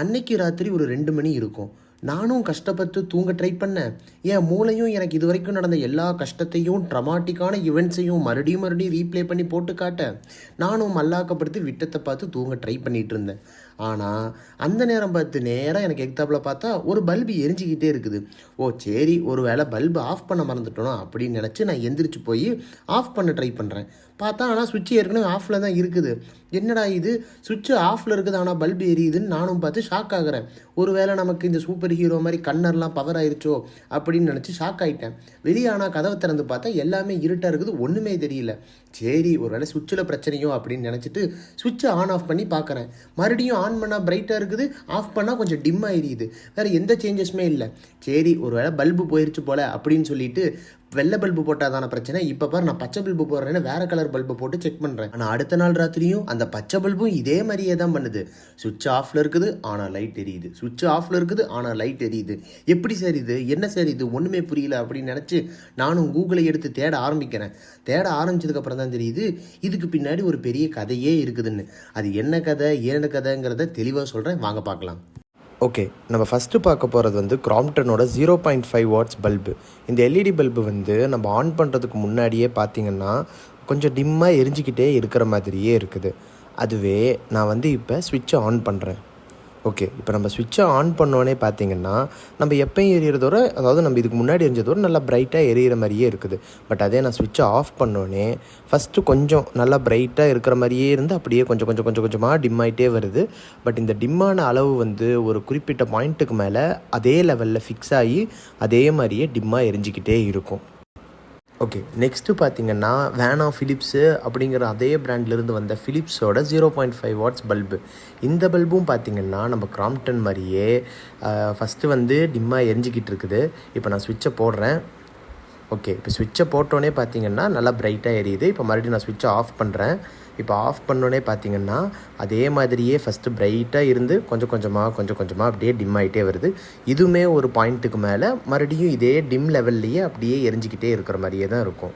அன்னைக்கு ராத்திரி ஒரு ரெண்டு மணி இருக்கும். நானும் கஷ்டப்பட்டு தூங்க ட்ரை பண்ணேன். என் மூளையும் எனக்கு இது வரைக்கும் நடந்த எல்லா கஷ்டத்தையும் ட்ரமாட்டிக்கான இவெண்ட்ஸையும் மறுபடியும் மறுபடியும் ரீப்ளே பண்ணி போட்டு காட்ட நானும் மல்லாக்கப்படுத்தி விட்டத்தை பார்த்து தூங்க ட்ரை பண்ணிகிட்டு இருந்தேன். ஆனால் அந்த நேரம் பார்த்து நேராக எனக்கு எக்தாப்பில் பார்த்தா ஒரு பல்பு எரிஞ்சிக்கிட்டே இருக்குது. ஓ சரி ஒரு வேளை பல்பு ஆஃப் பண்ண மறந்துட்டோம் அப்படின்னு நினச்சி நான் எந்திரிச்சு போய் ஆஃப் பண்ண ட்ரை பண்ணுறேன் பார்த்தா ஆனால் சுவிட்ச் ஏற்கனவே ஆஃபில் தான் இருக்குது. என்னடா இது? சுவிட்ச் ஆஃபில் இருக்குது ஆனால் பல்பு எரியுதுன்னு நானும் பார்த்து ஷாக் ஆகிறேன். ஒருவேளை நமக்கு இந்த சூப்பர் ஹீரோ மாதிரி கண்ணர்லாம் பவர் ஆயிடுச்சோ அப்படின்னு நினச்சி ஷாக் ஆகிட்டேன் வெளியே ஆனால் கதவை திறந்து பார்த்தா எல்லாமே இருட்டாக இருக்குது ஒன்றுமே தெரியல. சரி ஒரு வேளை சுவிட்சில் பிரச்சனையோ அப்படின்னு நினச்சிட்டு சுவிட்சை ஆன் ஆஃப் பண்ணி பார்க்குறேன். மறுபடியும் ஆன் பண்ணால் பிரைட்டாக இருக்குது ஆஃப் பண்ணால் கொஞ்சம் டிம் ஆகிடுது வேறு எந்த சேஞ்சஸுமே இல்லை. சரி ஒரு வேளை பல்பு போயிடுச்சு போல் அப்படின்னு சொல்லிட்டு வெள்ளை பல்பு போட்டாதான பிரச்சனை? இப்போ பாரு நான் பச்சை பல்பு போடுறேன்னு வேற கலர் பல்பு போட்டு செக் பண்ணுறேன் ஆனால் அடுத்த நாள் ராத்திரியும் அந்த பச்சை பல்பும் இதே மாதிரியே தான் பண்ணுது. சுவிட்ச் ஆஃப்ல இருக்குது ஆனால் லைட் எரியுது. சுவிட்ச் ஆஃப்ல இருக்குது ஆனால் லைட் எரியுது. எப்படி சார் இது? என்ன சார் இது? ஒன்றுமே புரியல அப்படின்னு நினச்சி நானும் கூகுளை எடுத்து தேட ஆரம்பிக்கிறேன். தேட ஆரம்பிச்சதுக்கப்புறம் தான் தெரியுது இதுக்கு பின்னாடி ஒரு பெரிய கதையே இருக்குதுன்னு. அது என்ன கதை ஏன கதைங்கிறத தெளிவாக சொல்கிறேன் வாங்க பார்க்கலாம். ஓகே நம்ம ஃபஸ்ட்டு பார்க்க போகிறது வந்து க்ராம்ப்டனோட zero point five watts bulb இந்த எல்இடி பல்பு வந்து நம்ம ஆன் பண்ணுறதுக்கு முன்னாடியே பார்த்தீங்கன்னா கொஞ்சம் டிம்மாக எரிஞ்சிக்கிட்டே இருக்கிற மாதிரியே இருக்குது. அதுவே நான் வந்து இப்போ ஸ்விட்சை ஆன் பண்ணுறேன் ஓகே இப்போ நம்ம ஸ்விட்சை ஆன் பண்ணோன்னே பார்த்தீங்கன்னா நம்ம எப்பயும் எரியறதோட அதாவது நம்ம இதுக்கு முன்னாடி எரிஞ்சதோட நல்லா பிரைட்டாக எரியிற மாதிரியே இருக்குது. பட் அதே நான் ஸ்விட்சை ஆஃப் பண்ணோன்னே ஃபஸ்ட்டு கொஞ்சம் நல்லா பிரைட்டாக இருக்கிற மாதிரியே இருந்து அப்படியே கொஞ்சம் கொஞ்சம் கொஞ்சம் கொஞ்சமாக டிம் ஆகிட்டே வருது. பட் இந்த டிம்மான அளவு வந்து ஒரு குறிப்பிட்ட பாயிண்ட்டுக்கு மேலே அதே லெவலில் ஃபிக்ஸ் ஆகி அதே மாதிரியே டிம்மாக எரிஞ்சிக்கிட்டே இருக்கும். ஓகே நெக்ஸ்ட்டு பார்த்தீங்கன்னா வேனா ஃபிலிப்ஸு அப்படிங்கிற அதே பிராண்ட்லேருந்து வந்த ஃபிலிப்ஸோட zero point five watts bulb இந்த பல்பும் பார்த்தீங்கன்னா நம்ம கிராம்ப்டன் மாதிரியே ஃபஸ்ட்டு வந்து டிம்மாக எரிஞ்சிக்கிட்டு இருக்குது. இப்போ நான் ஸ்விட்சை போடுறேன். ஓகே இப்போ ஸ்விட்சை போட்டோன்னே பார்த்தீங்கன்னா நல்லா பிரைட்டாக எரியுது. இப்போ மறுபடியும் நான் ஸ்விட்சை ஆஃப் பண்ணுறேன் இப்போ ஆஃப் பண்ணோன்னே பார்த்தீங்கன்னா அதே மாதிரியே ஃபஸ்ட்டு பிரைட்டாக இருந்து கொஞ்சம் கொஞ்சமாக கொஞ்சம் கொஞ்சமாக அப்படியே டிம் ஆகிட்டே வருது. இதுவுமே ஒரு பாயிண்ட்டுக்கு மேலே மறுபடியும் இதே டிம் லெவல்லையே அப்படியே எரிஞ்சிக்கிட்டே இருக்கிற மாதிரியே தான் இருக்கும்.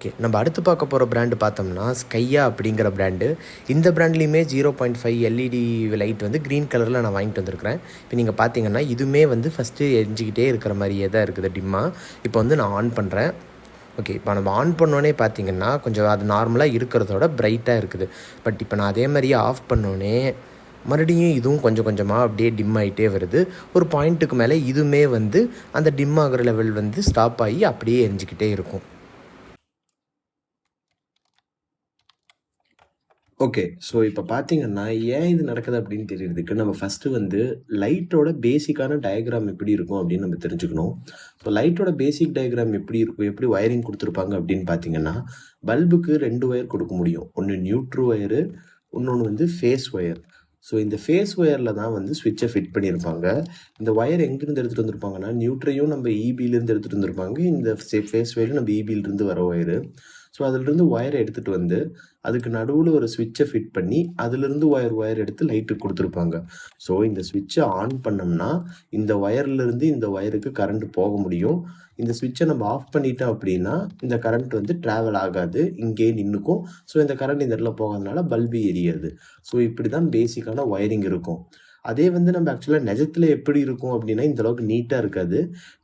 ஓகே நம்ம அடுத்து பார்க்க போகிற பிராண்டு பார்த்தோம்னா ஸ்கையா அப்படிங்கிற பிராண்டு இந்த பிராண்ட்லேயுமே zero point five LED light வந்து க்ரீன் கலரில் நான் வாங்கிட்டு வந்திருக்கிறேன். இப்போ நீங்கள் பார்த்தீங்கன்னா இதுவுமே வந்து ஃபஸ்ட்டு எரிஞ்சிக்கிட்டே இருக்கிற மாதிரியே தான் இருக்குது டிம்மாக இப்போ வந்து நான் ஆன் பண்ணுறேன் ஓகே இப்போ நம்ம ஆன் பண்ணோன்னே பார்த்தீங்கன்னா கொஞ்சம் அது நார்மலாக இருக்கிறதோட பிரைட்டாக இருக்குது. பட் இப்போ நான் அதே மாதிரியே ஆஃப் பண்ணோன்னே மறுபடியும் இதுவும் கொஞ்சம் கொஞ்சமாக அப்படியே டிம் ஆகிட்டே வருது. ஒரு பாயிண்ட்டுக்கு மேலே இதுவுமே வந்து அந்த டிம் ஆகிற லெவல் வந்து ஸ்டாப் ஆகி அப்படியே எரிஞ்சிக்கிட்டே இருக்கும். ஓகே ஸோ இப்போ பார்த்தீங்கன்னா ஏன் இது நடக்குது அப்படின்னு தெரியறதுக்கு நம்ம ஃபஸ்ட்டு வந்து லைட்டோட பேசிக்கான டயக்ராம் எப்படி இருக்கும் அப்படின்னு நம்ம தெரிஞ்சுக்கணும். ஸோ லைட்டோட பேசிக் டயக்ராம் எப்படி இருக்கும் எப்படி ஒயரிங் கொடுத்துருப்பாங்க அப்படின்னு பார்த்தீங்கன்னா பல்புக்கு ரெண்டு ஒயர் கொடுக்க முடியும். ஒன்று நியூட்ரு ஒயரு இன்னொன்று வந்து ஃபேஸ் ஒயர் ஸோ இந்த ஃபேஸ் ஒயரில் தான் வந்து ஸ்விட்சை ஃபிட் பண்ணியிருப்பாங்க. இந்த ஒயர் எங்கேருந்து எடுத்துகிட்டு வந்திருப்பாங்கன்னா நியூட்ரையும் நம்ம இபிலேருந்து எடுத்துகிட்டு வந்திருப்பாங்க. இந்த ஃபேஸ் ஒயரும் நம்ம இபியிலிருந்து வர ஒயரு ஸோ அதிலிருந்து ஒயரை எடுத்துகிட்டு வந்து அதுக்கு நடுவில் ஒரு சுவிட்சை ஃபிட் பண்ணி அதுலேருந்து ஒயர் ஒயர் எடுத்து லைட்டுக்கு கொடுத்துருப்பாங்க. ஸோ இந்த சுவிட்சை ஆன் பண்ணோம்னா இந்த ஒயர்லேருந்து இந்த ஒயருக்கு கரண்ட் போக முடியும். இந்த சுவிட்சை நம்ம ஆஃப் பண்ணிட்டோம் அப்படின்னா இந்த கரண்ட் வந்து ட்ராவல் ஆகாது. இங்கேயே நின்றுக்கும் ஸோ இந்த கரண்ட் இந்த இடத்துல போகாதனால பல்பு எரியாது ஸோ இப்படி தான் பேசிக்கான ஒயரிங் இருக்கும். அதே வந்து நம்ம ஆக்சுவலாக நிஜத்தில் எப்படி இருக்கும் அப்படின்னா இந்த அளவுக்கு நீட்டாக இருக்காது.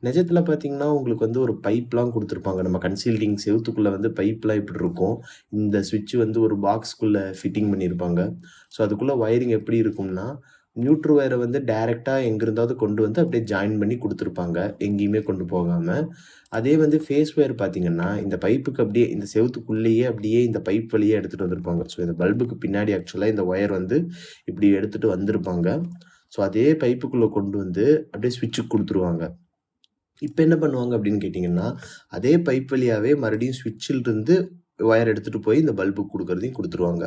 நிஜத்தில் பார்த்தீங்கன்னா உங்களுக்கு வந்து ஒரு பைப்லாம் கொடுத்துருப்பாங்க. நம்ம கன்சீல்டிங் செவுத்துக்குள்ளே வந்து பைப்லாம் இப்படி இருக்கும். இந்த சுவிட்ச் வந்து ஒரு பாக்ஸ்க்குள்ளே ஃபிட்டிங் பண்ணியிருப்பாங்க ஸோ அதுக்குள்ளே ஒயரிங் எப்படி இருக்கும்னா நியூட்ரு ஒயரை வந்து டைரெக்டாக எங்கேருந்தாவது கொண்டு வந்து அப்படியே ஜாயின் பண்ணி கொடுத்துருப்பாங்க. எங்கேயுமே கொண்டு போகாமல் அதே வந்து ஃபேஸ் ஒயர் பார்த்தீங்கன்னா இந்த பைப்புக்கு அப்படியே இந்த செவுத்துக்குள்ளேயே அப்படியே இந்த பைப் வழியே எடுத்துகிட்டு வந்திருப்பாங்க. ஸோ இந்த பல்புக்கு பின்னாடி ஆக்சுவலாக இந்த ஒயர் வந்து இப்படி எடுத்துகிட்டு வந்திருப்பாங்க. ஸோ அதே பைப்புக்குள்ளே கொண்டு வந்து அப்படியே ஸ்விட்சுக்கு கொடுத்துருவாங்க. இப்போ என்ன பண்ணுவாங்க அப்படின்னு கேட்டிங்கன்னா அதே பைப் வழியாகவே மறுபடியும் ஸ்விட்சிலிருந்து இருந்து ஒயர் எடுத்துகிட்டு போய் இந்த பல்புக்கு கொடுக்குறதையும் கொடுத்துருவாங்க.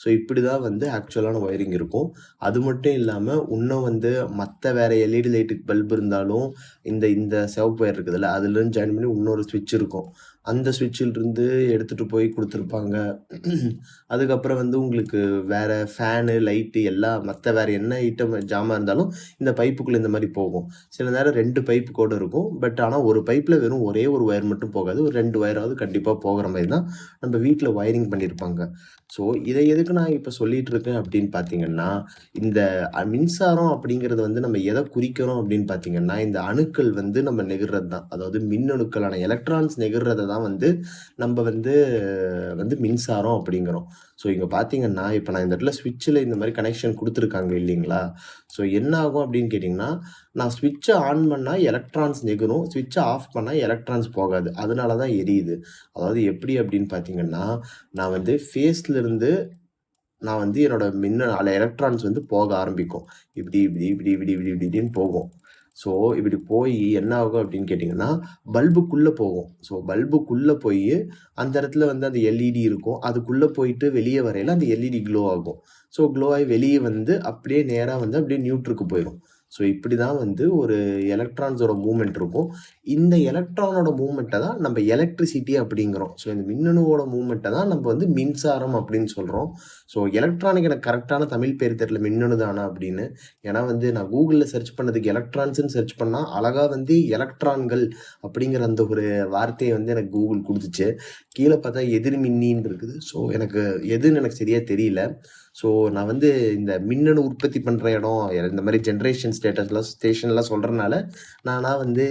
ஸோ இப்படி தான் வந்து ஆக்சுவலான ஒயரிங் இருக்கும். அது மட்டும் இல்லாமல் இன்னும் வந்து மற்ற வேறு எல்இடி லைட்டுக்கு பல்ப் இருந்தாலும் இந்த இந்த சிவப்பு ஒயர் இருக்குதுல்ல அதுலேருந்து ஜாயின் பண்ணி இன்னொரு ஸ்விட்ச் இருக்கும். அந்த ஸ்விட்சிலிருந்து எடுத்துட்டு போய் கொடுத்துருப்பாங்க அதுக்கப்புறம் வந்து உங்களுக்கு வேற ஃபேனு, லைட்டு எல்லாம் மற்ற வேற என்ன ஐட்டம் ஜாமான் இருந்தாலும் இந்த பைப்புக்குள்ள இந்த மாதிரி போகும். சில நேரம் ரெண்டு பைப்பு கூட இருக்கும். பட் ஆனால் ஒரு பைப்பில் வெறும் ஒரே ஒரு ஒயர் மட்டும் போகாது. ஒரு ரெண்டு ஒயராவது கண்டிப்பாக போகிற மாதிரி தான் நம்ம வீட்டில் ஒயரிங் பண்ணியிருப்பாங்க. ஸோ இதை எதுக்கு நான் இப்போ சொல்லிட்டு இருக்கேன் அப்படின்னு பார்த்தீங்கன்னா, இந்த மின்சாரம் அப்படிங்கிறது வந்து நம்ம எதை குறிக்கிறோம் அப்படின்னு பார்த்தீங்கன்னா, இந்த அணுக்கள் வந்து நம்ம நெகிர்றது தான். அதாவது மின்னணுக்களான எலக்ட்ரான்ஸ் நெகிர்றத தான் வந்து நம்ம வந்து வந்து மின்சாரம் அப்படிங்கிறோம். ஸோ இங்கே பார்த்தீங்கன்னா, இப்போ நான் இந்த இடத்துல ஸ்விட்சில் இந்த மாதிரி கனெக்ஷன் கொடுத்துருக்காங்க இல்லைங்களா ஸோ என்ன ஆகும் அப்படின்னு கேட்டிங்கன்னா நான் ஸ்விட்சை ஆன் பண்ணால் எலக்ட்ரான்ஸ் நெகிரும். ஸ்விட்சை ஆஃப் பண்ணால் எலக்ட்ரான்ஸ் போகாது. அதனால தான் எரியுது. அதாவது எப்படி அப்படின்னு பார்த்தீங்கன்னா, நான் வந்து ஃபேஸ்லேருந்து நான் வந்து என்னோடய மின்ன அதில் எலக்ட்ரான்ஸ் வந்து போக ஆரம்பிக்கும். இப்படி, இப்படி, இப்படி, இப்படி, இப்படி, இப்படி இப்படின்னு போகும். ஸோ இப்படி போய் என்ன ஆகும் அப்படின்னு கேட்டிங்கன்னா பல்புக்குள்ளே போகும். ஸோ பல்புக்குள்ளே போய் அந்த இடத்துல வந்து அந்த எல்இடி இருக்கும். அதுக்குள்ளே போயிட்டு வெளியே வரையில அந்த எல்இடி க்ளோ ஆகும். ஸோ க்ளோ ஆகி வெளியே வந்து அப்படியே நேராக வந்து அப்படியே நியூட்ருக்கு போயிடும் ஸோ இப்படி தான் வந்து ஒரு எலக்ட்ரான்ஸோட மூவ்மெண்ட் இருக்கும். இந்த எலக்ட்ரானோட மூமெண்ட்டை தான் நம்ம எலக்ட்ரிசிட்டி அப்படிங்கிறோம். ஸோ இந்த மின்னணுவோட மூமெண்ட்டை தான் நம்ம வந்து மின்சாரம் அப்படின்னு சொல்கிறோம் ஸோ எலக்ட்ரானிக் எனக்கு கரெக்டான தமிழ் பேர் தெரியல. மின்னணு தானா அப்படின்னு. ஏன்னா வந்து நான் கூகுளில் சர்ச் பண்ணதுக்கு எலக்ட்ரான்ஸ்னு சர்ச் பண்ணால் அழகாக வந்து எலக்ட்ரான்கள் அப்படிங்கிற அந்த ஒரு வார்த்தையை வந்து எனக்கு கூகுள் கொடுத்துச்சு கீழே பார்த்தா எதிர்மின்னின்னு இருக்குது. ஸோ எனக்கு எதுன்னு எனக்கு சரியாக தெரியல. ஸோ நான் வந்து இந்த மின்னணு உற்பத்தி பண்ணுற இடம், இந்த மாதிரி ஜென்ரேஷன் ஸ்டேட்டஸ்லாம் ஸ்டேஷன்லாம் சொல்கிறனால நானா வந்து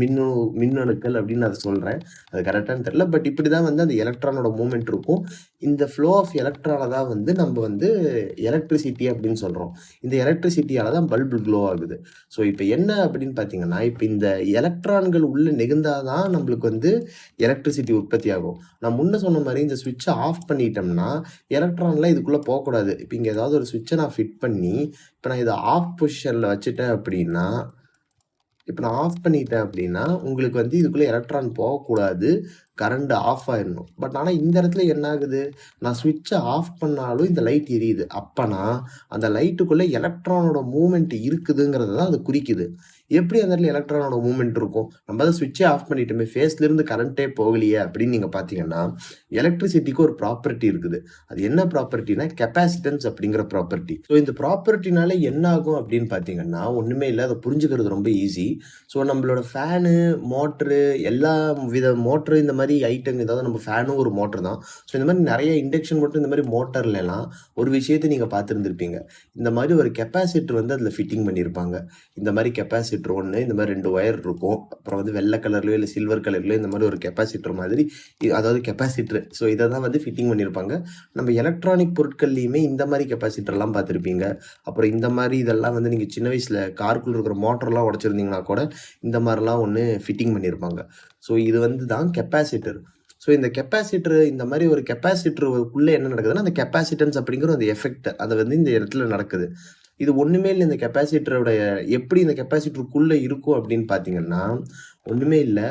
மின்னு மின்னணுக்கள் அப்படின்னு அதை சொல்கிறேன் அது கரெக்டானு தெரியல. பட் இப்படி தான் வந்து அந்த எலக்ட்ரானோட மூமெண்ட் இருக்கும். இந்த ஃப்ளோ ஆஃப் எலக்ட்ரானை தான் வந்து நம்ம வந்து எலக்ட்ரிசிட்டி அப்படின்னு சொல்கிறோம் இந்த எலக்ட்ரிசிட்டியால் தான் பல்பு க்ளோ ஆகுது. ஸோ இப்போ என்ன அப்படின்னு பார்த்தீங்கன்னா, இப்போ இந்த எலக்ட்ரான்கள் உள்ளே நிகழ்ந்தால் தான் நம்மளுக்கு வந்து எலக்ட்ரிசிட்டி உற்பத்தி ஆகும். நான் முன்ன சொன்ன மாதிரி இந்த சுவிட்சை ஆஃப் பண்ணிட்டோம்னா, எலக்ட்ரான்லாம் போகக்கூடாது போக்கூடாது. இப்போ இங்கே ஏதாவது ஒரு சுவிட்சை நான் ஃபிட் பண்ணி, இப்போ நான் இதை ஆஃப் பொசிஷனில் வச்சுட்டேன் அப்படின்னா, இப்போ நான் ஆஃப் பண்ணிட்டேன் அப்படின்னா, உங்களுக்கு வந்து இதுக்குள்ளே எலக்ட்ரான் போகக்கூடாது. கரண்ட் ஆஃப் ஆயிடணும் பட் ஆனால் இந்த இடத்துல என்ன ஆகுது? நான் சுவிட்சை ஆஃப் பண்ணாலும் இந்த லைட் எரியுது. அப்போனா அந்த லைட்டுக்குள்ளே எலக்ட்ரானோட மூமெண்ட் இருக்குதுங்கிறத தான் அது குறிக்குது. எப்படி அந்த இடத்துல எலக்ட்ரானோட மூவ்மெண்ட் இருக்கும்? நம்ம அதை சுவிட்சே ஆஃப் பண்ணிட்டோமே, ஃபேஸ்லேருந்து கரண்ட்டே போகலையே அப்படின்னு நீங்கள் பார்த்தீங்கன்னா, எலக்ட்ரிசிட்டிக்கு ஒரு ப்ராப்பர்ட்டி இருக்குது. அது என்ன ப்ராப்பர்ட்டினா, கெப்பாசிட்டன்ஸ் அப்படிங்கிற ப்ராப்பர்ட்டி. ஸோ இந்த ப்ராப்பர்ட்டினால என்ன ஆகும் அப்படின்னு பார்த்தீங்கன்னா, ஒன்றுமே இல்லை அதை புரிஞ்சுக்கிறது ரொம்ப ஈஸி. ஸோ நம்மளோட ஃபேனு, மோட்டரு எல்லா வித மோட்ரு இந்த மாதிரி ஐட்டம் ஏதாவது நம்ம ஃபேனும் ஒரு மோட்டர் தான். ஸோ இந்த மாதிரி நிறைய இண்டக்ஷன் மட்டும் இந்த மாதிரி மோட்டர்லலாம் ஒரு விஷயத்தை நீங்கள் பார்த்துருந்துருப்பீங்க இந்த மாதிரி ஒரு கெப்பாசிட்டர் வந்து அதில் ஃபிட்டிங் பண்ணியிருப்பாங்க. இந்த மாதிரி கெப்பாசிட்டர் ஒண்ணு, இந்த மாதிரி ரெண்டு ஒயர் இருக்கும். அப்புறம் வந்து வெள்ளை கலர்லயோ, இல்லை சில்வர் கலர்லையோ இந்த மாதிரி ஒரு கெப்பாசிட்டர் மாதிரி அதாவது கெப்பாசிட்டர். ஸோ இதை தான் வந்து ஃபிட்டிங் பண்ணியிருப்பாங்க. நம்ம எலக்ட்ரானிக் பொருட்கள்லையுமே இந்த மாதிரி கெப்பாசிட்டர்லாம் பார்த்துருப்பீங்க அப்புறம் இந்த மாதிரி இதெல்லாம் வந்து நீங்கள் சின்ன வயசில் காருக்குள்ளே இருக்கிற மோட்டர்லாம் உடைச்சிருந்தீங்கன்னா கூட, இந்த மாதிரிலாம் ஒன்று ஃபிட்டிங் பண்ணியிருப்பாங்க. ஸோ இது வந்து தான் கெப்பாசிட்டர். ஸோ இந்த கெப்பாசிட்டர் இந்த மாதிரி ஒரு கெப்பாசிட்டருக்குள்ளே என்ன நடக்குதுன்னா, அந்த கெப்பாசிட்டன்ஸ் அப்படிங்கிற அந்த எஃபெக்ட் அது வந்து இந்த இடத்துல நடக்குது. இது ஒன்றுமே இல்லை இந்த கெப்பாசிட்டரோட எப்படி இந்த கெப்பாசிட்டருக்குள்ளே இருக்கும் அப்படின்னு பார்த்தீங்கன்னா, ஒன்றுமே இல்லை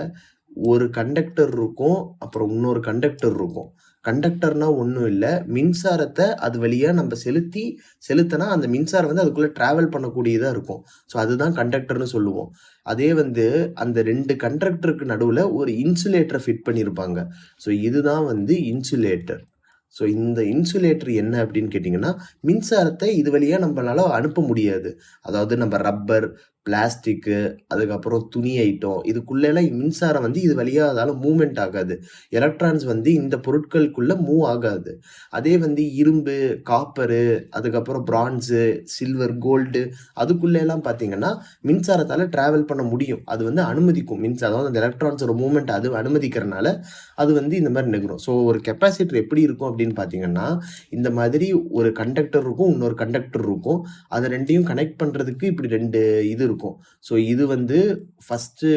ஒரு கண்டக்டர் இருக்கும். அப்புறம் இன்னொரு கண்டக்டர் இருக்கும். கண்டக்டர்னா ஒன்றும் இல்லை மின்சாரத்தை அது வழியாக நம்ம செலுத்தி செலுத்தினா அந்த மின்சாரம் வந்து அதுக்குள்ளே ட்ராவல் பண்ணக்கூடியதாக இருக்கும். ஸோ அதுதான் கண்டக்டர்னு சொல்லுவோம். அதே வந்து அந்த ரெண்டு கண்டக்டருக்கு நடுவில் ஒரு இன்சுலேட்டரை ஃபிட் பண்ணியிருப்பாங்க. ஸோ இதுதான் வந்து இன்சுலேட்டர். ஸோ இந்த இன்சுலேட்டர் என்ன அப்படின்னு கேட்டிங்கன்னா மின்சாரத்தை இது வழியாக நம்மளால் அனுப்ப முடியாது. அதாவது நம்ம ரப்பர், பிளாஸ்டிக்கு, அதுக்கப்புறம் துணி ஐட்டம் இதுக்குள்ளெல்லாம் மின்சாரம் வந்து இது வழியாக அதால் மூவ்மெண்ட் ஆகாது. எலக்ட்ரான்ஸ் வந்து இந்த பொருட்களுக்குள்ளே மூவ் ஆகாது. அதே வந்து இரும்பு, காப்பரு, அதுக்கப்புறம் பிரான்ஸு, சில்வர், கோல்டு அதுக்குள்ளெல்லாம் பார்த்தீங்கன்னா, மின்சாரத்தால் ட்ராவல் பண்ண முடியும். அது வந்து அனுமதிக்கும். மின்சாரம் அந்த எலக்ட்ரான்ஸோட மூவ்மெண்ட் அது அனுமதிக்கிறனால, அது வந்து இந்த மாதிரி நகரும். ஸோ ஒரு கெப்பாசிட்டர் எப்படி இருக்கும் அப்படின்னு பார்த்தீங்கன்னா, இந்த மாதிரி ஒரு கண்டக்டர் இருக்கும். இன்னொரு கண்டக்டர் இருக்கும். அதை ரெண்டையும் கனெக்ட் பண்ணுறதுக்கு இப்படி ரெண்டு இது இருக்கும். ஸோ இது வந்து ஃபர்ஸ்ட்டு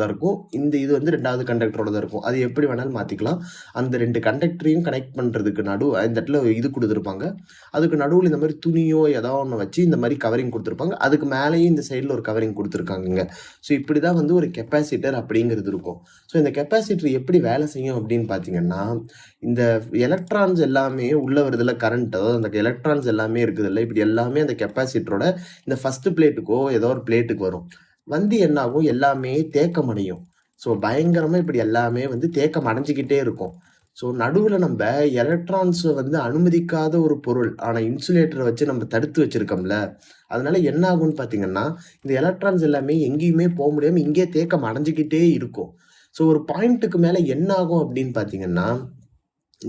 தான் இருக்கும். இந்த இது வந்து ரெண்டாவது கண்டக்டரோட தான் இருக்கும். அது எப்படி வேணாலும் மாற்றிக்கலாம் அந்த ரெண்டு கண்டக்டரையும் கனெக்ட் பண்ணுறதுக்கு நடு இந்த இடத்துல இது கொடுத்துருப்பாங்க அதுக்கு நடுவில் இந்த மாதிரி துணியோ ஏதோ ஒன்று வச்சு இந்த மாதிரி கவரிங் கொடுத்துருப்பாங்க அதுக்கு மேலேயும் இந்த சைடில் ஒரு கவரிங் கொடுத்துருக்காங்க ஸோ இப்படி தான் வந்து ஒரு கெப்பாசிட்டர் அப்படிங்கிறது இருக்கும். ஸோ இந்த கெப்பாசிட்டர் எப்படி வேலை செய்யும் அப்படின்னு பார்த்தீங்கன்னா, இந்த எலக்ட்ரான்ஸ் எல்லாமே உள்ள வருதுல்ல கரண்ட் அதாவது அந்த எலக்ட்ரான்ஸ் எல்லாமே இருக்குதுல்ல, இப்படி எல்லாமே அந்த கெப்பாசிட்டரோட இந்த ஃபஸ்ட்டு பிளேட்டுக்கோ ஏதோ ஒரு பிளேட்டுக்கு வரும். வந்து என்ன ஆகும் எல்லாமே தேக்கமடையும். ஸோ பயங்கரமாக இப்படி எல்லாமே வந்து தேக்கம் அடைஞ்சிக்கிட்டே இருக்கும் ஸோ நடுவில் நம்ம எலக்ட்ரான்ஸை வந்து அனுமதிக்காத ஒரு பொருள் ஆனால் இன்சுலேட்டரை வச்சு நம்ம தடுத்து வச்சுருக்கோம்ல அதனால என்ன ஆகும்னு பார்த்தீங்கன்னா இந்த எலக்ட்ரான்ஸ் எல்லாமே எங்கேயுமே போக முடியாமல் இங்கே தேக்கம் அடைஞ்சிக்கிட்டே இருக்கும் ஸோ ஒரு பாயிண்ட்டுக்கு மேலே என்ன ஆகும் அப்படின்னு பார்த்தீங்கன்னா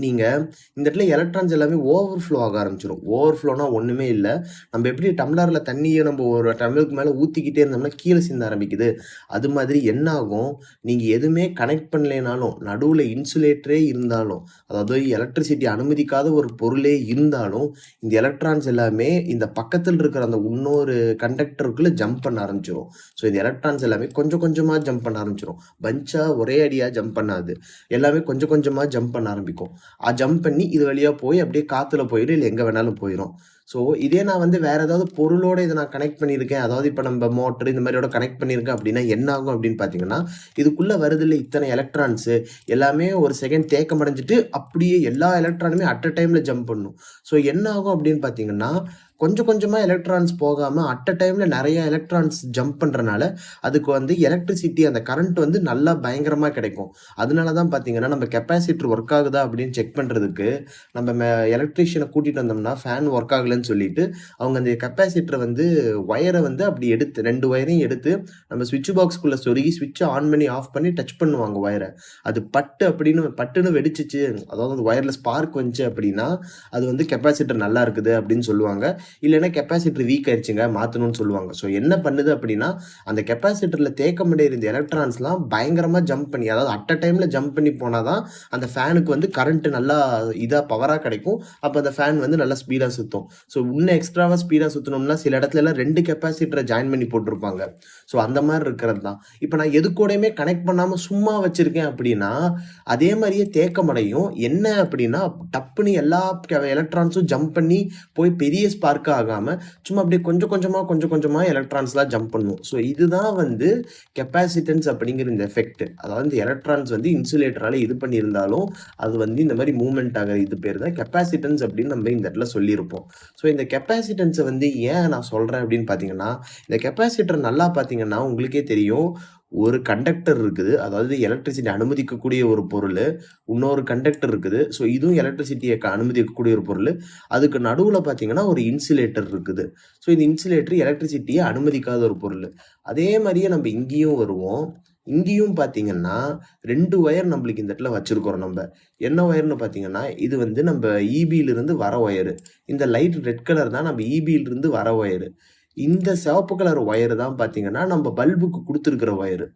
நீங்கள் இந்த இடத்துல எலக்ட்ரான்ஸ் எல்லாமே ஓவர் ஃப்ளோ ஆக ஆரம்பிச்சிடும் ஓவர்ஃப்ளோனா ஒன்றுமே இல்லை. நம்ம எப்படி டம்ளரில் தண்ணியை நம்ம ஒரு டம்ளருக்கு மேலே ஊற்றிக்கிட்டே இருந்தோம்னா கீழே சிந்த ஆரம்பிக்குது. அது மாதிரி என்ன ஆகும் நீங்கள் எதுவுமே கனெக்ட் பண்ணலைனாலும் நடுவில் இன்சுலேட்டரே இருந்தாலும் அதாவது எலக்ட்ரிசிட்டி அனுமதிக்காத ஒரு பொருளே இருந்தாலும் இந்த எலக்ட்ரான்ஸ் எல்லாமே இந்த பக்கத்தில் இருக்கிற அந்த இன்னொரு கண்டக்டருக்குள்ளே ஜம்ப் பண்ண ஆரம்பிச்சிடும் ஸோ இந்த எலக்ட்ரான்ஸ் எல்லாமே கொஞ்சம் கொஞ்சமாக ஜம்ப் பண்ண ஆரம்பிச்சிடும் பஞ்சாக ஒரே அடியாக ஜம்ப் பண்ணாது. எல்லாமே கொஞ்சம் கொஞ்சமாக ஜம்ப் பண்ண ஆரம்பிக்கும். ஜம்ப் பண்ணி இது வழியாக போய் அப்படியே காற்றுல போயிடும் இல்லை எங்கே வேணாலும் போயிடும் ஸோ இதே நான் வந்து வேற ஏதாவது பொருளோட இதை நான் கனெக்ட் பண்ணியிருக்கேன். அதாவது இப்போ நம்ம மோட்டர் இந்த மாதிரியோட கனெக்ட் பண்ணியிருக்கேன் அப்படின்னா என்ன ஆகும் அப்படின்னு பார்த்தீங்கன்னா இதுக்குள்ளே வருது இல்லை இத்தனை எலக்ட்ரான்ஸு எல்லாமே ஒரு செகண்ட் தேக்கம் அடைஞ்சிட்டு அப்படியே எல்லா எலக்ட்ரானுமே அட் அ டைமில் ஜம்ப் பண்ணும். ஸோ என்ன ஆகும் அப்படின்னு பார்த்தீங்கன்னா கொஞ்சம் கொஞ்சமாக எலக்ட்ரான்ஸ் போகாமல் அட் அ டைமில் நிறைய எலக்ட்ரான்ஸ் ஜம்ப் பண்ணுறனால அதுக்கு வந்து எலக்ட்ரிசிட்டி அந்த கரண்ட் வந்து நல்லா பயங்கரமாக கிடைக்கும். அதனால தான் பார்த்தீங்கன்னா நம்ம கெப்பாசிட்டர் ஒர்க் ஆகுதா அப்படின்னு செக் பண்ணுறதுக்கு நம்ம எலக்ட்ரிஷியனை கூட்டிகிட்டு வந்தோம்னா ஃபேன் ஒர்க் ஆகலைன்னு சொல்லிட்டு அவங்க அந்த கெப்பாசிட்டரை வந்து ஒயரை வந்து அப்படி எடுத்து ரெண்டு ஒயரையும் எடுத்து நம்ம சுவிட்ச் பாக்ஸ்குள்ளே சொருகி சுவிட்சை ஆன் பண்ணி ஆஃப் பண்ணி டச் பண்ணுவாங்க ஒயரை அது பட்டு அப்படின்னு பட்டுன்னு வெடிச்சிச்சு. அதாவது ஒயரில் ஸ்பார்க் வந்துச்சு அப்படின்னா அது வந்து கெப்பாசிட்டர் நல்லா இருக்குது அப்படின்னு சொல்லுவாங்க. இல்லைன்னா கெப்பாசிட்டர் வீக் ஆயிடுச்சுங்க மாற்றணும்னு சொல்லுவாங்க. ஸோ என்ன பண்ணுது அப்படின்னா அந்த கெப்பாசிட்டரில் தேக்கமடைய இருந்த எலக்ட்ரான்ஸ்லாம் பயங்கரமாக ஜம்ப் பண்ணி அதாவது அட் அ டைமில் ஜம்ப் பண்ணி போனால் தான் அந்த ஃபேனுக்கு வந்து கரண்ட்டு நல்லா இதாக பவராக கிடைக்கும். அப்போ அந்த ஃபேன் வந்து நல்லா ஸ்பீடாக சுற்றும் ஸோ இன்னும் எக்ஸ்ட்ராவாக ஸ்பீடாக சுற்றணும்னா சில இடத்துல எல்லாம் ரெண்டு கெப்பாசிட்டரை ஜாயின் பண்ணி போட்டிருப்பாங்க. ஸோ அந்த மாதிரி இருக்கிறது தான். இப்போ நான் எதுக்கூடையுமே கனெக்ட் பண்ணாமல் சும்மா வச்சுருக்கேன் அப்படின்னா அதே மாதிரியே தேக்கமடையும் என்ன அப்படின்னா டப்புன்னு எல்லா எலக்ட்ரான்ஸும் ஜம்ப் பண்ணி போய் பெரிய ஸ்பார்க் ஆகாமல் சும்மா அப்படியே கொஞ்சம் கொஞ்சமாக கொஞ்சம் கொஞ்சமாக எலக்ட்ரான்ஸ்லாம் ஜம்ப் பண்ணும். ஸோ இதுதான் வந்து கெப்பாசிட்டன்ஸ் அப்படிங்கிற இந்த எஃபெக்ட் அதாவது இந்த எலக்ட்ரான்ஸ் வந்து இன்சுலேட்டரால் இது பண்ணியிருந்தாலும் அது வந்து இந்த மாதிரி மூவ்மெண்ட் ஆகிற இது பேர் தான் கெப்பாசிட்டன்ஸ் அப்படின்னு நம்ம இந்த இடத்துல சொல்லியிருப்போம். ஸோ இந்த கெப்பாசிட்டன்ஸை வந்து ஏன் நான் சொல்கிறேன் அப்படின்னு பார்த்தீங்கன்னா இந்த கெப்பாசிட்டர் நல்லா பார்த்தீங்கன்னா உங்களுக்கே தெரியும். ஒரு கண்டக்டர் இருக்குது. அதாவது எலக்ட்ரிசிட்டி அனுமதிக்கக்கூடிய ஒரு பொருள் இன்னொரு கண்டக்டர் இருக்குது. ஸோ இதுவும் எலக்ட்ரிசிட்டியை அனுமதிக்கக்கூடிய ஒரு பொருள். அதுக்கு நடுவில் பார்த்தீங்கன்னா ஒரு இன்சுலேட்டர் இருக்குது. ஸோ இந்த இன்சுலேட்டர் எலக்ட்ரிசிட்டியை அனுமதிக்காத ஒரு பொருள். அதே மாதிரியே நம்ம இங்கேயும் வருவோம். இங்கேயும் பார்த்தீங்கன்னா ரெண்டு ஒயர் நம்மளுக்கு இந்த இடத்துல வச்சுருக்கிறோம் நம்ம. என்ன ஒயர்னு பார்த்தீங்கன்னா இது வந்து நம்ம இபியிலிருந்து வர ஒயரு இந்த லைட் ரெட் கலர் தான் நம்ம இபியிலிருந்து வர ஒயரு இந்த சிவப்பு கலர் ஒயர் தான் பார்த்தீங்கன்னா நம்ம பல்புக்கு கொடுத்துருக்கிற ஒயரு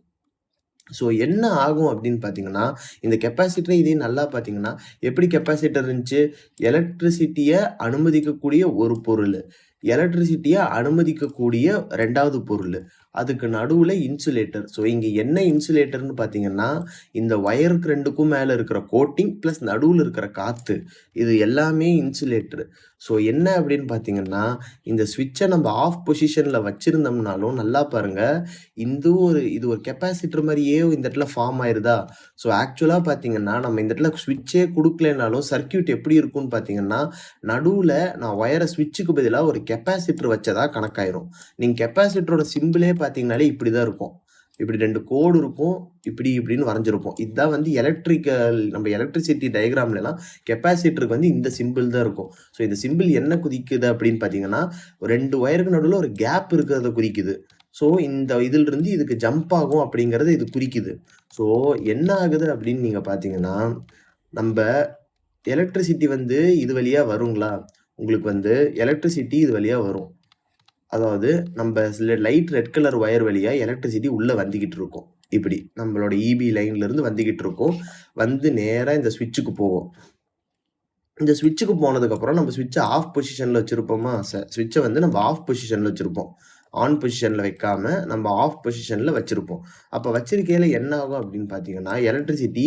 ஸோ என்ன ஆகும் அப்படின்னு பார்த்தீங்கன்னா இந்த கெப்பாசிட்டரை இதே நல்லா பார்த்தீங்கன்னா எப்படி கெப்பாசிட்டர் இருந்துச்சு? எலக்ட்ரிசிட்டியை அனுமதிக்கக்கூடிய ஒரு பொருள். எலக்ட்ரிசிட்டியை அனுமதிக்கக்கூடிய ரெண்டாவது பொருள். அதுக்கு நடுவில் இன்சுலேட்டர் ஸோ இங்கே என்ன இன்சுலேட்டர்னு பார்த்தீங்கன்னா இந்த ஒயருக்கு ரெண்டுக்கும் மேலே இருக்கிற கோட்டிங் ப்ளஸ் நடுவில் இருக்கிற காற்று இது எல்லாமே இன்சுலேட்டர் ஸோ என்ன அப்படின்னு பார்த்தீங்கன்னா இந்த ஸ்விட்சை நம்ம ஆஃப் பொசிஷனில் வச்சுருந்தோம்னாலும் நல்லா பாருங்கள் இந்த ஒரு இது ஒரு கெப்பாசிட்டர் மாதிரியே இந்த இடத்துல ஃபார்ம் ஆயிருதா? ஸோ ஆக்சுவலாக பார்த்தீங்கன்னா நம்ம இந்த இடத்துல ஸ்விட்சே கொடுக்கலனாலும் சர்க்கியூட் எப்படி இருக்கும்னு பார்த்தீங்கன்னா நடுவில் நான் ஒயரை ஸ்விட்சுக்கு பதிலாக ஒரு கெப்பாசிட்டர் வச்சதா கணக்காயிரும். நீங்கள் கெப்பாசிட்டரோட சிம்பிளே பார்த்தீங்கனாலே இப்படி தான் இருக்கும். இப்படி ரெண்டு கோடு இருக்கும் இப்படி இப்படின்னு வரைஞ்சிருப்போம். இதுதான் வந்து எலக்ட்ரிக்கல் நம்ம எலக்ட்ரிசிட்டி டயக்ராம்லலாம் கெப்பாசிட்டருக்கு வந்து இந்த சிம்பிள் தான் இருக்கும். ஸோ இந்த சிம்பிள் என்ன குதிக்குது அப்படின்னு பார்த்தீங்கன்னா ரெண்டு ஒயருக்கு நடுவில் ஒரு கேப் இருக்கிறத குறிக்குது ஸோ இந்த இதிலிருந்து இதுக்கு ஜம்ப் ஆகும் அப்படிங்கிறது இது குறிக்குது. ஸோ என்ன ஆகுது அப்படின்னு நீங்கள் பார்த்தீங்கன்னா நம்ம எலக்ட்ரிசிட்டி வந்து இது வழியாக வருங்களா? உங்களுக்கு வந்து எலக்ட்ரிசிட்டி இது வழியாக வரும். அதாவது நம்ம லைட் ரெட் கலர் ஒயர் வழியாக எலக்ட்ரிசிட்டி உள்ளே வந்துக்கிட்டு இருக்கும். இப்படி நம்மளோட இபி லைன்லேருந்து வந்துக்கிட்டு இருக்கும். வந்து நேராக இந்த சுவிட்சுக்கு போகும். இந்த சுவிட்சுக்கு போனதுக்கப்புறம் நம்ம ஸ்விட்சை ஆஃப் பொசிஷனில் வச்சுருப்போமா? ஸ்விட்சை வந்து நம்ம ஆஃப் பொசிஷனில் வச்சுருப்போம். ஆன் பொசிஷனில் வைக்காம நம்ம ஆஃப் பொசிஷனில் வச்சுருப்போம். அப்போ வச்சிருக்கையில் என்ன ஆகும் அப்படின்னு பார்த்தீங்கன்னா எலக்ட்ரிசிட்டி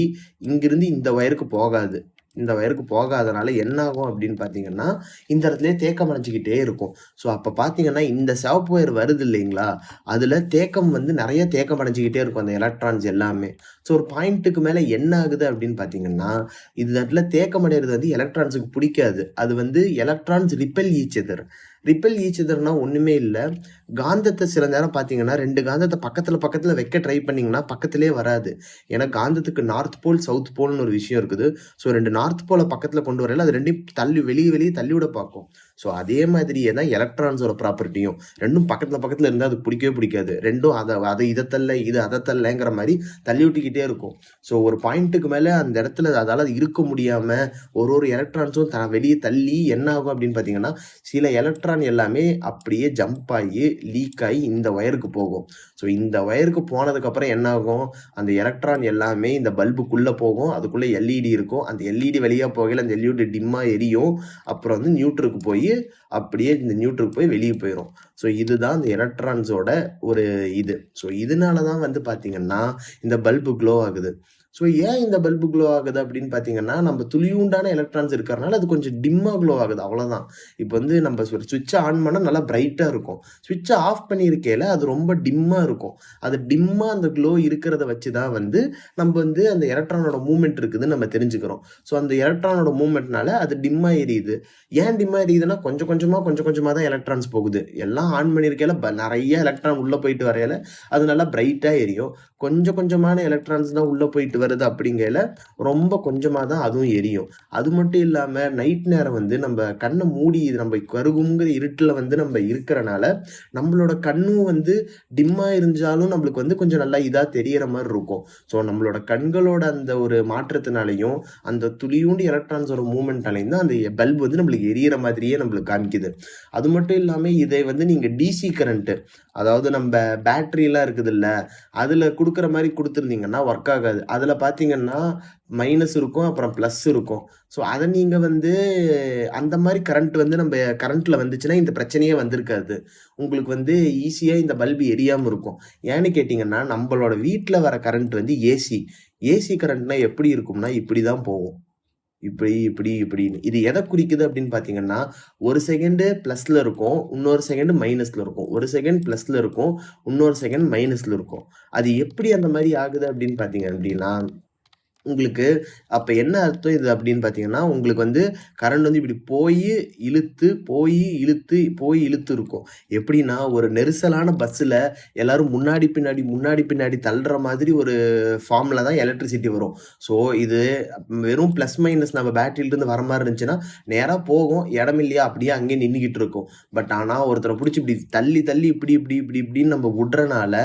இங்கிருந்து இந்த ஒயருக்கு போகாது. இந்த வயருக்கு போகாதனால என்ன ஆகும் அப்படின்னு பார்த்தீங்கன்னா இந்த இடத்துலயே தேக்கம் அடைஞ்சிக்கிட்டே இருக்கும். ஸோ அப்போ பார்த்தீங்கன்னா இந்த சிவப்பு ஒயர் வருது இல்லைங்களா? அதில் தேக்கம் வந்து நிறைய தேக்கம் அடைஞ்சிக்கிட்டே இருக்கும் அந்த எலக்ட்ரான்ஸ் எல்லாமே. ஸோ ஒரு பாயிண்ட்டுக்கு மேலே என்ன ஆகுது அப்படின்னு பார்த்தீங்கன்னா இது இடத்துல தேக்கம் அடைகிறது வந்து எலக்ட்ரான்ஸுக்கு பிடிக்காது. அது வந்து electrons repel each other repel each ஒன்றுமே இல்லை. காந்தத்தை சில நேரம் பார்த்தீங்கன்னா ரெண்டு காந்தத்தை பக்கத்தில் பக்கத்தில் வைக்க ட்ரை பண்ணிங்கன்னா பக்கத்திலே வராது. ஏன்னா காந்தத்துக்கு நார்த் போல் சவுத் போல்னு ஒரு விஷயம் இருக்குது. ஸோ ரெண்டு நார்த் போலை பக்கத்தில் கொண்டு வரையில அது ரெண்டையும் தள்ளி வெளியே வெளியே தள்ளி விட பார்க்கும். ஸோ அதே மாதிரியே தான் எலக்ட்ரான்ஸோட ப்ராப்பர்ட்டியும் ரெண்டும் பக்கத்தில் பக்கத்தில் இருந்தால் அது பிடிக்கவே பிடிக்காது. ரெண்டும் அதை அதை இதை தள்ள இது அதை தள்ளங்கிற மாதிரி தள்ளி விட்டுக்கிட்டே இருக்கும். ஸோ ஒரு பாயிண்ட்டுக்கு மேலே அந்த இடத்துல அதால் இருக்க முடியாமல் ஒரு ஒரு எலக்ட்ரான்ஸும் த வெளியே தள்ளி என்ன ஆகும் அப்படின்னு பார்த்தீங்கன்னா சில எலக்ட்ரான் எல்லாமே அப்படியே ஜம்ப் ஆகி லீக் ஆகி இந்த ஒயருக்கு போகும். ஸோ இந்த ஒயருக்கு போனதுக்கப்புறம் என்ன ஆகும் அந்த எலக்ட்ரான் எல்லாமே இந்த பல்புக்குள்ளே போகும். அதுக்குள்ளே எல்இடி இருக்கும். அந்த எல்இடி வெளியே போகையில் அந்த எல்இடி டிம்மாக எரியும். அப்புறம் வந்து நியூட்ருக்கு போய் அப்படியே இந்த நியூட்ருக்கு போய் வெளியே போயிடும் ஸோ இதுதான் இந்த எலக்ட்ரான்ஸோட ஒரு இது. ஸோ இதனால தான் வந்து பார்த்தீங்கன்னா இந்த பல்பு க்ளோ ஆகுது. ஸோ ஏன் இந்த பல்பு க்ளோ ஆகுது அப்படின்னு பார்த்தீங்கன்னா நம்ம துளியூண்டான எலக்ட்ரான்ஸ் இருக்கிறனால அது கொஞ்சம் டிம்மாக க்ளோ ஆகுது அவ்வளோதான் இப்போ வந்து நம்ம சுவிட்சை ஆன் பண்ணால் நல்லா பிரைட்டாக இருக்கும். சுவிட்சை ஆஃப் பண்ணியிருக்கையில் அது ரொம்ப டிம்மாக இருக்கும். அது டிம்மாக அந்த க்ளோ இருக்கிறத வச்சு தான் வந்து நம்ம வந்து அந்த எலக்ட்ரானோட மூமெண்ட் இருக்குதுன்னு நம்ம தெரிஞ்சுக்கிறோம். ஸோ அந்த எலக்ட்ரானோட மூமெண்ட்னால அது டிம்மாக எரியுது. ஏன் டிம்மாக எரியுதுன்னா கொஞ்சம் கொஞ்சமாக கொஞ்சம் கொஞ்சமாக தான் எலக்ட்ரான்ஸ் போகுது. எல்லாம் ஆன் பண்ணியிருக்கையில ப- நிறைய எலக்ட்ரான் உள்ளே போயிட்டு வரையில அது நல்லா பிரைட்டாக எரியும். கொஞ்சம் கொஞ்சமான எலக்ட்ரான்ஸ் தான் உள்ளே போயிட்டு வருது அப்படிங்கையில ரொம்ப கொஞ்சமாக தான் அதுவும் எரியும். அது மட்டும் இல்லாமல் நைட் நேரம் வந்து நம்ம கண்ணை மூடி நம்ம கருகுங்கிற இருட்டில் வந்து நம்ம இருக்கிறனால நம்மளோட கண்ணும் வந்து டிம்மாக இருந்தாலும் நம்மளுக்கு வந்து கொஞ்சம் நல்லா இதாக தெரியற மாதிரி இருக்கும். ஸோ நம்மளோட கண்களோட அந்த ஒரு மாற்றத்தினாலையும் அந்த துளியூண்டு எலக்ட்ரான்ஸோட மூமெண்ட்னாலையும் தான் அந்த பல்ப் வந்து நம்மளுக்கு எரியற மாதிரியே நம்மளுக்கு காமிக்குது. அது மட்டும் இல்லாமல் இதை வந்து நீங்கள் டிசி கரண்ட்டு அதாவது நம்ம பேட்டரிலாம் இருக்குதுல்ல அதில் கொடுக்குற மாதிரி கொடுத்துருந்தீங்கன்னா ஒர்க் ஆகாது. அதில் பார்த்தீங்கன்னா மைனஸ் இருக்கும் அப்புறம் ப்ளஸ் இருக்கும். ஸோ அதை நீங்கள் வந்து அந்த மாதிரி கரண்ட் வந்து நம்ம கரண்ட்டில் வந்துச்சுன்னா இந்த பிரச்சனையே வந்திருக்காது. உங்களுக்கு வந்து ஈஸியாக இந்த பல்பு எரியாமல் இருக்கும். ஏன்னு கேட்டிங்கன்னா நம்மளோட வீட்டில் வர கரண்ட் வந்து ஏசி ஏசி கரண்ட்னா எப்படி இருக்கும்னா இப்படி தான் போகும். இப்படி இப்படி இப்படின்னு. இது எதை குறிக்குது அப்படின்னு பார்த்தீங்கன்னா ஒரு செகண்டு ப்ளஸில் இருக்கும் இன்னொரு செகண்டு மைனஸில் இருக்கும். ஒரு செகண்ட் ப்ளஸில் இருக்கும் இன்னொரு செகண்ட் மைனஸில் இருக்கும். அது எப்படி அந்த மாதிரி ஆகுது அப்படின்னு பார்த்தீங்க அப்படின்னா உங்களுக்கு அப்போ என்ன அர்த்தம் இது அப்படின்னு பார்த்தீங்கன்னா உங்களுக்கு வந்து கரண்ட் வந்து இப்படி போய் இழுத்து போய் இழுத்து போய் இழுத்து இருக்கும். எப்படின்னா ஒரு நெரிசலான பஸ்ஸில் எல்லோரும் முன்னாடி பின்னாடி முன்னாடி பின்னாடி தள்ளுற மாதிரி ஒரு ஃபார்மில் தான் எலக்ட்ரிசிட்டி வரும். ஸோ இது வெறும் ப்ளஸ் மைனஸ் நம்ம பேட்டரியிலிருந்து வர மாதிரி இருந்துச்சுன்னா நேராக போகும். இடம் இல்லையா? அப்படியே அங்கேயே நின்றுக்கிட்டு இருக்கும். பட் ஆனால் ஒருத்தரை பிடிச்சி இப்படி தள்ளி தள்ளி இப்படி இப்படி இப்படி இப்படின்னு நம்ம விட்றனால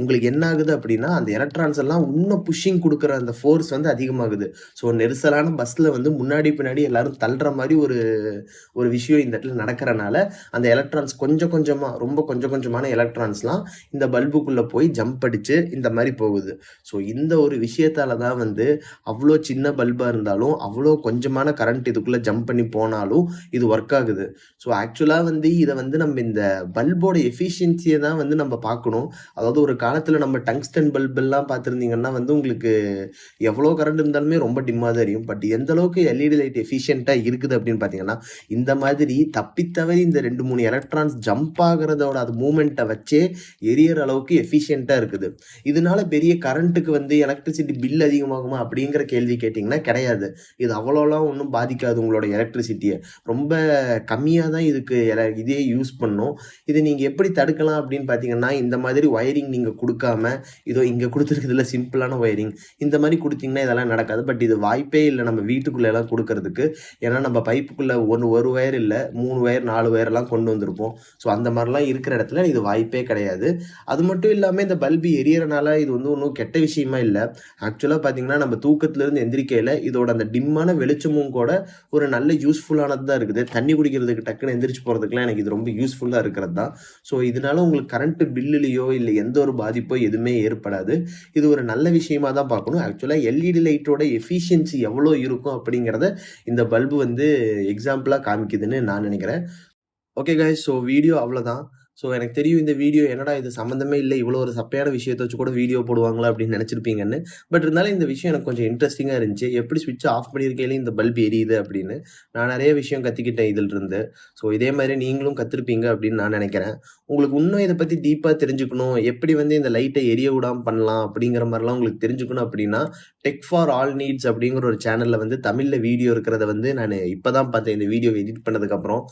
உங்களுக்கு என்ன ஆகுது அப்படின்னா அந்த எலக்ட்ரான்ஸ் எல்லாம் இன்னும் புஷ்ஷிங் கொடுக்குற அந்த ஃபோர்ஸ் வந்து அதிகமாகுது. ஸோ நெரிசலான பஸ்ஸில் வந்து முன்னாடி பின்னாடி எல்லாரும் தள்ளுற மாதிரி ஒரு ஒரு விஷயம் இந்த இடத்துல நடக்கிறனால அந்த எலக்ட்ரான்ஸ் கொஞ்சம் கொஞ்சமாக ரொம்ப கொஞ்சம் கொஞ்சமான எலக்ட்ரான்ஸ்லாம் இந்த பல்புக்குள்ளே போய் ஜம்ப் அடித்து இந்த மாதிரி போகுது. ஸோ இந்த ஒரு விஷயத்தால தான் வந்து அவ்வளோ சின்ன பல்பாக இருந்தாலும் அவ்வளோ கொஞ்சமான கரண்ட் இதுக்குள்ளே ஜம்ப் பண்ணி போனாலும் இது ஒர்க் ஆகுது. ஸோ ஆக்சுவலாக வந்து இதை வந்து நம்ம இந்த பல்போட எஃபிஷியன்சியை தான் வந்து நம்ம பார்க்கணும். அதாவது ஒரு காலத்தில் நம்ம டங்ஸ்டன் பல்பெல்லாம் பார்த்துருந்தீங்கன்னா வந்து உங்களுக்கு எவ்வளோ கரண்ட் இருந்தாலுமே ரொம்ப டிம்மாக தான் எரியும். பட் எந்த அளவுக்கு எல்இடி லைட் எஃபிஷியண்ட்டாக இருக்குது அப்படின்னு பார்த்தீங்கன்னா இந்த மாதிரி தப்பித்தவறி இந்த ரெண்டு மூணு எலக்ட்ரான்ஸ் ஜம்ப் ஆகிறதோட அது மூமெண்ட்டை வச்சே எரியற அளவுக்கு எஃபிஷியண்ட்டாக இருக்குது. இதனால பெரிய கரண்ட்டுக்கு வந்து எலக்ட்ரிசிட்டி பில் அதிகமாகுமா அப்படிங்கிற கேள்வி கேட்டிங்கன்னா கிடையாது. இது அவ்வளோலாம் ஒன்றும் பாதிக்காது உங்களோட எலக்ட்ரிசிட்டியை ரொம்ப கம்மியாக தான் இதுக்கு எல- இதே யூஸ் பண்ணும். இதை நீங்கள் எப்படி தடுக்கலாம் அப்படின்னு பார்த்தீங்கன்னா இந்த மாதிரி ஒயரிங் நீங்கள் கொடுக்காம இதோ இங்கே கொடுத்துருக்குதுல சிம்பிளான ஒயரிங் இந்த மாதிரி கொடுத்தீங்கன்னா இதெல்லாம் நடக்காது. பட் இது வாய்ப்பே இல்லை நம்ம வீட்டுக்குள்ளே எல்லாம் கொடுக்கறதுக்கு. ஏன்னா நம்ம பைப்புக்குள்ளே ஒன்று ஒரு ஒயர் இல்லை மூணு ஒயர் நாலு ஒயர்லாம் கொண்டு வந்திருப்போம். ஸோ அந்த மாதிரிலாம் இருக்கிற இடத்துல இது வாய்ப்பே கிடையாது. அது மட்டும் இல்லாமல் இந்த பல்பு எரியறனால இது வந்து ஒன்றும் கெட்ட விஷயமா இல்லை. ஆக்சுவலாக பார்த்தீங்கன்னா நம்ம தூக்கத்துலேருந்து எந்திரிக்கையில் இதோட அந்த டிம்மான வெளிச்சமும் கூட ஒரு நல்ல யூஸ்ஃபுல்லானது தான் இருக்குது. தண்ணி குடிக்கிறதுக்கு டக்குன்னு எந்திரிச்சு போகிறதுக்குலாம் எனக்கு இது ரொம்ப யூஸ்ஃபுல்லாக இருக்கிறது தான். ஸோ இதனால உங்களுக்கு கரண்ட் பில்லுலேயோ இல்லை எந்த ஒரு பாதிப்போ எதுவுமே ஏற்படாது. இது ஒரு நல்ல விஷயமா தான் பார்க்கணும். ஆக்சுவலாக எல்இடி லைட்டோட எஃபிஷியன்சி எவ்வளோ இருக்கும் அப்படிங்கிறத இந்த பல்பு வந்து எக்ஸாம்பிளாக காமிக்குதுன்னு நான் நினைக்கிறேன். ஓகே guys ஸோ வீடியோ அவ்வளோதான் ஸோ எனக்கு தெரியும் இந்த வீடியோ என்னடா இது சம்மந்தமே இல்லை இவ்வளோ ஒரு சப்பையான விஷயத்தை வச்சு கூட வீடியோ போடுவாங்களா அப்படின்னு நினச்சிருப்பீங்கன்னு. பட் இருந்தாலும் இந்த விஷயம் எனக்கு கொஞ்சம் இன்ட்ரெஸ்டிங்காக இருந்துச்சு. எப்படி ஸ்விட்ச் ஆஃப் பண்ணியிருக்கையிலே இந்த பல்ப் எரியுது அப்படின்னு நான் நிறைய விஷயம் கற்றுக்கிட்டேன் இதில் இருந்து ஸோ இதே மாதிரி நீங்களும் கற்றுருப்பீங்க அப்படின்னு நான் நினைக்கிறேன். உங்களுக்கு இன்னும் இதை பற்றி டீப்பாக தெரிஞ்சுக்கணும். எப்படி வந்து இந்த லைட்டை எரிய விடாமல் பண்ணலாம் அப்படிங்கிற மாதிரிலாம் உங்களுக்கு தெரிஞ்சுக்கணும் அப்படின்னா டெக் ஃபார் ஆல் நீட்ஸ் அப்படிங்கிற ஒரு சேனலில் வந்து தமிழில் வீடியோ இருக்கிறத வந்து நான் இப்போ தான் பார்த்தேன். இந்த வீடியோ எடிட் பண்ணதுக்கப்புறம்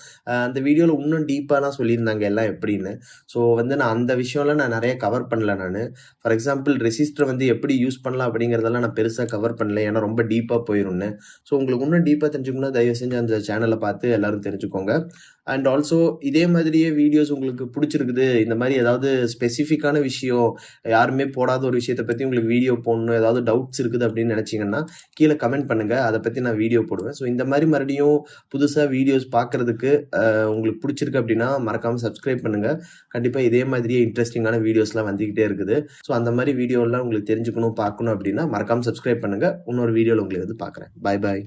அந்த வீடியோவில் இன்னும் டீப்பாலாம் சொல்லியிருந்தாங்க எல்லாம் எப்படி அப்படின்னு. ஸோ வந்து நான் அந்த விஷயம்லாம் நான் நிறைய கவர் பண்ணல நான். ஃபார் எக்ஸாம்பிள் ரெசிஸ்டர் வந்து எப்படி யூஸ் பண்ணலாம் அப்படிங்கிறதெல்லாம் நான் பெருசாக கவர் பண்ணல. ஏன்னா ரொம்ப டீப்பாக போயிடும்னு ஸோ உங்களுக்கு இன்னும் டீப்பாக தெரிஞ்சுக்கணும்னா தயவு செஞ்சு அந்த சேனலை பார்த்து எல்லாரும் தெரிஞ்சுக்கோங்க. அண்ட் ஆல்சோ இதே மாதிரியே வீடியோஸ் உங்களுக்கு பிடிச்சிருக்குது இந்த மாதிரி ஏதாவது ஸ்பெசிஃபிக்கான விஷயம் யாருமே போடாத ஒரு விஷயத்தை பற்றி உங்களுக்கு வீடியோ போடணும் ஏதாவது டவுட்ஸ் இருக்குது அப்படின்னு நினச்சிங்கன்னா கீழே கமெண்ட் பண்ணுங்கள் அதை பற்றி நான் வீடியோ போடுவேன். ஸோ இந்த மாதிரி மறுபடியும் புதுசாக வீடியோஸ் பார்க்குறதுக்கு உங்களுக்கு பிடிச்சிருக்கு அப்படின்னா மறக்காமல் சப்ஸ்கிரைப் பண்ணுங்கள் கண்டிப்பாக இதே மாதிரியே இன்ட்ரெஸ்டிங்கான வீடியோஸ்லாம் வந்துக்கிட்டே இருக்குது. ஸோ அந்த மாதிரி வீடியோலாம் உங்களுக்கு தெரிஞ்சுக்கணும் பார்க்கணும் அப்படின்னா மறக்காமல் சப்ஸ்கிரைப் பண்ணுங்கள் இன்னொரு வீடியோவில் உங்களை வந்து பார்க்குறேன். பாய் பாய்